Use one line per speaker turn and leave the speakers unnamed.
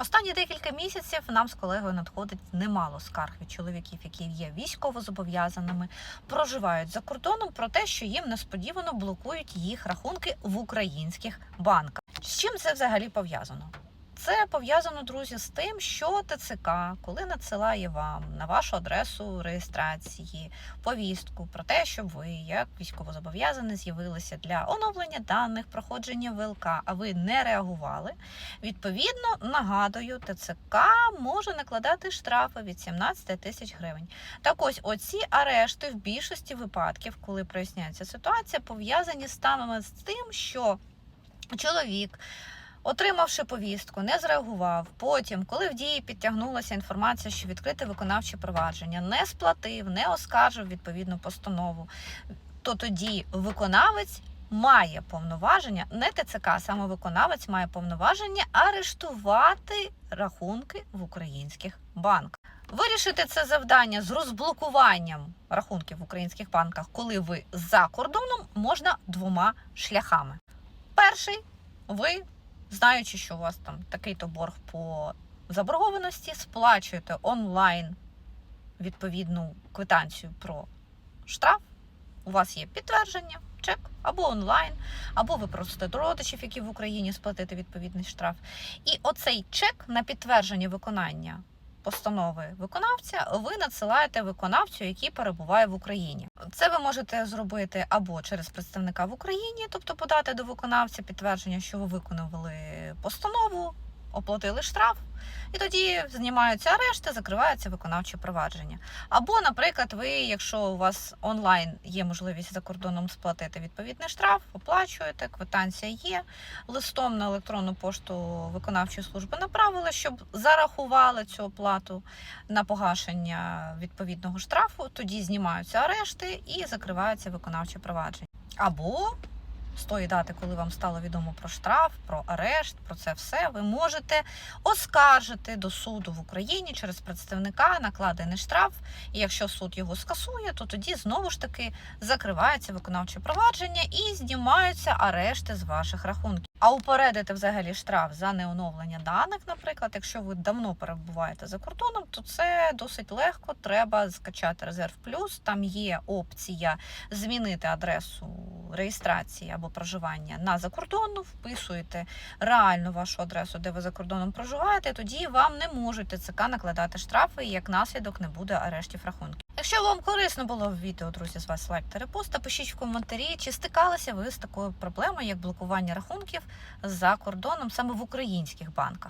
Останні декілька місяців нам з колегою надходить немало скарг від чоловіків, які є військовозобов'язаними, проживають за кордоном, про те, що їм несподівано блокують їх рахунки в українських банках. З чим це взагалі пов'язано? Це пов'язано, друзі, з тим, що ТЦК, коли надсилає вам на вашу адресу реєстрації повістку про те, що ви, як військовозобов'язані, з'явилися для оновлення даних, проходження ВЛК, а ви не реагували. Відповідно, нагадую, ТЦК може накладати штрафи від 17 тисяч гривень. Так ось оці арешти в більшості випадків, коли проясняється ситуація, пов'язані саме з тим, що чоловік. Отримавши повістку, не зреагував. Потім, коли в дії підтягнулася інформація, що відкрите виконавче провадження, не сплатив, не оскаржив відповідну постанову, то тоді виконавець має повноваження, не ТЦК, саме виконавець має повноваження арештувати рахунки в українських банках. Вирішити це завдання з розблокуванням рахунків в українських банках, коли ви за кордоном, можна двома шляхами. Перший ви знаючи, що у вас там такий-то борг по заборгованості, сплачуєте онлайн відповідну квитанцію про штраф. У вас є підтвердження, чек або онлайн, або ви просите до родичів, які в Україні сплатити відповідний штраф. І оцей чек на підтвердження виконання постанови виконавця ви надсилаєте виконавцю, який перебуває в Україні. Це ви можете зробити або через представника в Україні, тобто подати до виконавця підтвердження, що ви виконували постанову, оплатили штраф, і тоді знімаються арешти, закривається виконавче провадження. Або, наприклад, ви, якщо у вас онлайн є можливість за кордоном сплатити відповідний штраф, оплачуєте, квитанція є, листом на електронну пошту виконавчої служби направили, щоб зарахували цю оплату на погашення відповідного штрафу. Тоді знімаються арешти і закривається виконавче провадження. Або з тої дати, коли вам стало відомо про штраф, про арешт, про це все, ви можете оскаржити до суду в Україні через представника накладений штраф. І якщо суд його скасує, то тоді знову ж таки закривається виконавче провадження і знімаються арешти з ваших рахунків. А упередити взагалі штраф за неоновлення даних, наприклад, якщо ви давно перебуваєте за кордоном, то це досить легко. Треба скачати резерв плюс. Там є опція змінити адресу реєстрації або проживання на закордонну, вписуєте реальну вашу адресу, де ви за кордоном проживаєте. Тоді вам не можуть ТЦК накладати штрафи, і як наслідок не буде арештів рахунків. Якщо вам корисно було відео, друзі, з вас лайк та репост, пишіть в коментарі, чи стикалися ви з такою проблемою, як блокування рахунків за кордоном саме в українських банках.